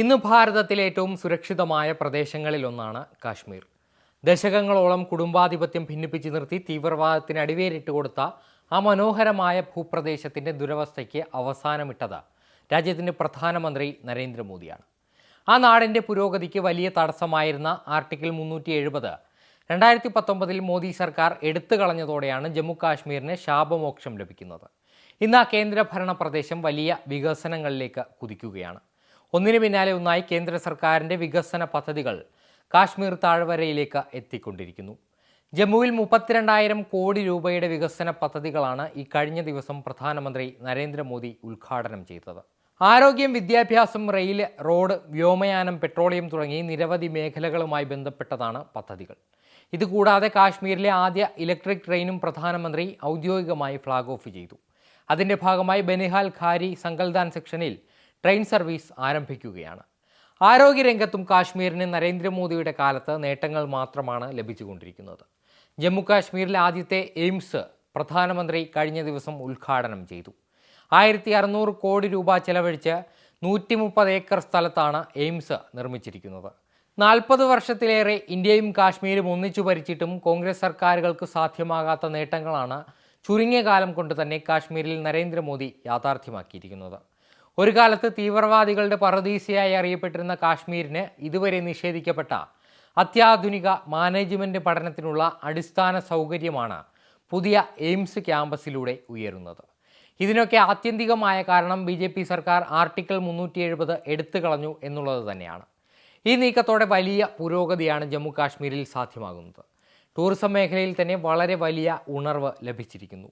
ഇന്ന് ഭാരതത്തിലെ ഏറ്റവും സുരക്ഷിതമായ പ്രദേശങ്ങളിലൊന്നാണ് കാശ്മീർ. ദശകങ്ങളോളം കുടുംബാധിപത്യം ഭിന്നിപ്പിച്ച് നിർത്തി തീവ്രവാദത്തിന് അടിവേരിട്ട് കൊടുത്ത ആ മനോഹരമായ ഭൂപ്രദേശത്തിന്റെ ദുരവസ്ഥയ്ക്ക് അവസാനമിട്ടത് രാജ്യത്തിന്റെ പ്രധാനമന്ത്രി നരേന്ദ്രമോദിയാണ്. ആ നാടിന്റെ പുരോഗതിക്ക് വലിയ തടസ്സമായിരുന്ന ആർട്ടിക്കിൾ മുന്നൂറ്റി എഴുപത് രണ്ടായിരത്തി പത്തൊമ്പതിൽ മോദി സർക്കാർ എടുത്തു കളഞ്ഞതോടെയാണ് ജമ്മു കാശ്മീരിന് ശാപമോക്ഷം ലഭിക്കുന്നത്. ഇന്ന് ആ കേന്ദ്രഭരണ പ്രദേശം വലിയ വികസനങ്ങളിലേക്ക് കുതിക്കുകയാണ്. ഒന്നിനു പിന്നാലെ ഒന്നായി കേന്ദ്ര സർക്കാരിന്റെ വികസന പദ്ധതികൾ കാശ്മീർ താഴ്വരയിലേക്ക് എത്തിക്കൊണ്ടിരിക്കുന്നു. ജമ്മുവിൽ മുപ്പത്തിരണ്ടായിരം കോടി രൂപയുടെ വികസന പദ്ധതികളാണ് ഈ കഴിഞ്ഞ ദിവസം പ്രധാനമന്ത്രി നരേന്ദ്രമോദി ഉദ്ഘാടനം ചെയ്തത്. ആരോഗ്യം വിദ്യാഭ്യാസം റെയിൽ റോഡ് വ്യോമയാനം പെട്രോളിയം തുടങ്ങി നിരവധി മേഖലകളുമായി ബന്ധപ്പെട്ടതാണ് പദ്ധതികൾ. ഇതുകൂടാതെ കാശ്മീരിലെ ആദ്യ ഇലക്ട്രിക് ട്രെയിനും പ്രധാനമന്ത്രി ഔദ്യോഗികമായി ഫ്ളാഗ് ഓഫ് ചെയ്തു. അതിന്റെ ഭാഗമായി ബനിഹാൽ ഖാരി സങ്കൽദാൻ സെക്ഷനിൽ ട്രെയിൻ സർവീസ് ആരംഭിക്കുകയാണ്. ആരോഗ്യരംഗത്തും കാശ്മീരിന് നരേന്ദ്രമോദിയുടെ കാലത്ത് നേട്ടങ്ങൾ മാത്രമാണ് ലഭിച്ചുകൊണ്ടിരിക്കുന്നത്. ജമ്മു കാശ്മീരിലെ ആദ്യത്തെ എയിംസ് പ്രധാനമന്ത്രി കഴിഞ്ഞ ദിവസം ഉദ്ഘാടനം ചെയ്തു. ആയിരത്തി അറുന്നൂറ് കോടി രൂപ ചെലവഴിച്ച് നൂറ്റി മുപ്പത് ഏക്കർ സ്ഥലത്താണ് എയിംസ് നിർമ്മിച്ചിരിക്കുന്നത്. നാൽപ്പത് വർഷത്തിലേറെ ഇന്ത്യയും കാശ്മീരും ഒന്നിച്ചു ഭരിച്ചിട്ടും കോൺഗ്രസ് സർക്കാരുകൾക്ക് സാധ്യമാകാത്ത നേട്ടങ്ങളാണ് ചുരുങ്ങിയ കാലം കൊണ്ട് തന്നെ കാശ്മീരിൽ നരേന്ദ്രമോദി യാഥാർത്ഥ്യമാക്കിയിരിക്കുന്നത്. ഒരു കാലത്ത് തീവ്രവാദികളുടെ പറദീസയായി അറിയപ്പെട്ടിരുന്ന കാശ്മീരിന് ഇതുവരെ നിഷേധിക്കപ്പെട്ട അത്യാധുനിക മാനേജ്മെന്റ് പഠനത്തിനുള്ള അടിസ്ഥാന സൗകര്യമാണ് പുതിയ എയിംസ് ക്യാമ്പസിലൂടെ ഉയരുന്നത്. ഇതിനൊക്കെ ആത്യന്തികമായ കാരണം ബി ജെ പി സർക്കാർ ആർട്ടിക്കിൾ മുന്നൂറ്റി എഴുപത് എടുത്തു കളഞ്ഞു എന്നുള്ളത് തന്നെയാണ്. ഈ നീക്കത്തോടെ വലിയ പുരോഗതിയാണ് ജമ്മു കാശ്മീരിൽ സാധ്യമാകുന്നത്. ടൂറിസം മേഖലയിൽ തന്നെ വളരെ വലിയ ഉണർവ് ലഭിച്ചിരിക്കുന്നു.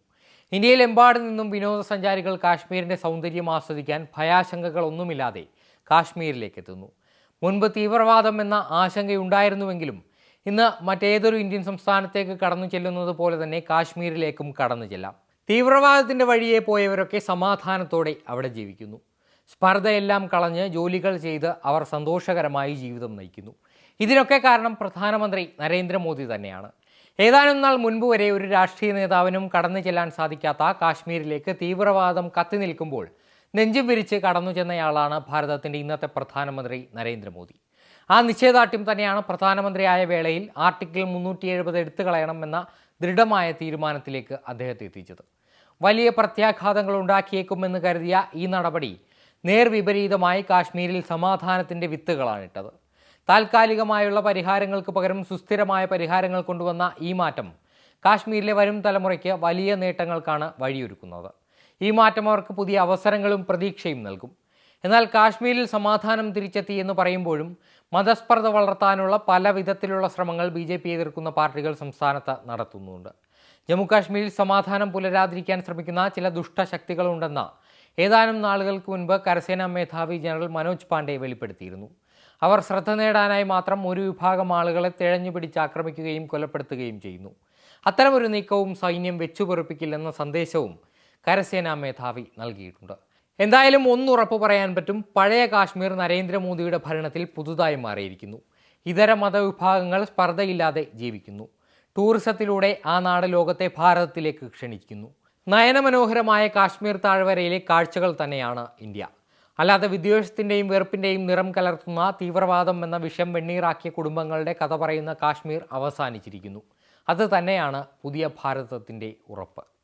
ഇന്ത്യയിലെമ്പാട് നിന്നും വിനോദസഞ്ചാരികൾ കാശ്മീരിന്റെ സൗന്ദര്യം ആസ്വദിക്കാൻ ഭയാശങ്കകളൊന്നുമില്ലാതെ കാശ്മീരിലേക്ക് എത്തുന്നു. മുൻപ് തീവ്രവാദം എന്ന ആശങ്കയുണ്ടായിരുന്നുവെങ്കിലും ഇന്ന് മറ്റേതൊരു ഇന്ത്യൻ സംസ്ഥാനത്തേക്ക് കടന്നു ചെല്ലുന്നത് പോലെ തന്നെ കാശ്മീരിലേക്കും കടന്നു ചെല്ലാം. തീവ്രവാദത്തിന്റെ വഴിയെ പോയവരൊക്കെ സമാധാനത്തോടെ അവിടെ ജീവിക്കുന്നു. സ്പർദ്ധയെല്ലാം കളഞ്ഞ് ജോലികൾ ചെയ്ത് അവർ സന്തോഷകരമായി ജീവിതം നയിക്കുന്നു. ഇതിനൊക്കെ കാരണം പ്രധാനമന്ത്രി നരേന്ദ്രമോദി തന്നെയാണ്. ഏതാനും നാൾ മുൻപ് വരെ ഒരു രാഷ്ട്രീയ നേതാവിനും കടന്നു ചെല്ലാൻ സാധിക്കാത്ത കാശ്മീരിലേക്ക് തീവ്രവാദം കത്തി നിൽക്കുമ്പോൾ നെഞ്ചും വിരിച്ച് കടന്നു ചെന്നയാളാണ് ഭാരതത്തിന്റെ ഇന്നത്തെ പ്രധാനമന്ത്രി നരേന്ദ്രമോദി. ആ നിശ്ചയദാർഢ്യം തന്നെയാണ് പ്രധാനമന്ത്രിയായ വേളയിൽ ആർട്ടിക്കിൾ മുന്നൂറ്റി എഴുപത് എടുത്തു കളയണമെന്ന ദൃഢമായ തീരുമാനത്തിലേക്ക് അദ്ദേഹത്തെ എത്തിച്ചത്. വലിയ പ്രത്യാഘാതങ്ങൾ ഉണ്ടാക്കിയേക്കുമെന്ന് കരുതിയ ഈ നടപടി നേർവിപരീതമായി കാശ്മീരിൽ സമാധാനത്തിന്റെ വിത്തുകളാണിട്ടത് താൽക്കാലികമായുള്ള പരിഹാരങ്ങൾക്ക് പകരം സുസ്ഥിരമായ പരിഹാരങ്ങൾ കൊണ്ടുവന്ന ഈ മാറ്റം കാശ്മീരിലെ വരും തലമുറയ്ക്ക് വലിയ നേട്ടങ്ങൾക്കാണ് വഴിയൊരുക്കുന്നത്. ഈ മാറ്റം അവർക്ക് പുതിയ അവസരങ്ങളും പ്രതീക്ഷയും നൽകും. എന്നാൽ കാശ്മീരിൽ സമാധാനം തിരിച്ചെത്തി എന്ന് പറയുമ്പോഴും മതസ്പർദ്ധ വളർത്താനുള്ള പല വിധത്തിലുള്ള ശ്രമങ്ങൾ ബി ജെ പി എതിർക്കുന്ന പാർട്ടികൾ സംസ്ഥാനത്ത് നടത്തുന്നുണ്ട്. ജമ്മുകാശ്മീരിൽ സമാധാനം പുലരാതിരിക്കാൻ ശ്രമിക്കുന്ന ചില ദുഷ്ടശക്തികളുണ്ടെന്ന് ഏതാനും നാളുകൾക്ക് മുൻപ് കരസേനാ മേധാവി ജനറൽ മനോജ് പാണ്ഡെ വെളിപ്പെടുത്തിയിരുന്നു. അവർ ശ്രദ്ധ നേടാനായി മാത്രം ഒരു വിഭാഗം ആളുകളെ തിഴഞ്ഞു പിടിച്ച് ആക്രമിക്കുകയും കൊലപ്പെടുത്തുകയും ചെയ്യുന്നു. അത്തരമൊരു നീക്കവും സൈന്യം വെച്ചുപൊറുപ്പിക്കില്ലെന്ന സന്ദേശവും കരസേനാ മേധാവി നൽകിയിട്ടുണ്ട്. എന്തായാലും ഒന്നുറപ്പ് പറയാൻ പറ്റും പഴയ കാശ്മീർ നരേന്ദ്രമോദിയുടെ ഭരണത്തിൽ പുതുതായി മാറിയിരിക്കുന്നു. ഇതര മതവിഭാഗങ്ങൾ സ്പർദ്ധയില്ലാതെ ജീവിക്കുന്നു. ടൂറിസത്തിലൂടെ ആ നാട് ലോകത്തെ ഭാരതത്തിലേക്ക് ക്ഷണിക്കുന്നു. നയനമനോഹരമായ കാശ്മീർ താഴ്വരയിലെ കാഴ്ചകൾ തന്നെയാണ് ഇന്ത്യ. അല്ലാതെ വിദ്വേഷത്തിന്റെയും വെറുപ്പിന്റെയും നിറം കലർത്തുന്ന തീവ്രവാദം എന്ന വിഷം വെണ്ണീറാക്കിയ കുടുംബങ്ങളുടെ കഥ പറയുന്ന കാശ്മീർ അവസാനിച്ചിരിക്കുന്നു. അത് തന്നെയാണ് പുതിയ ഭാരതത്തിന്റെ ഉറപ്പ്.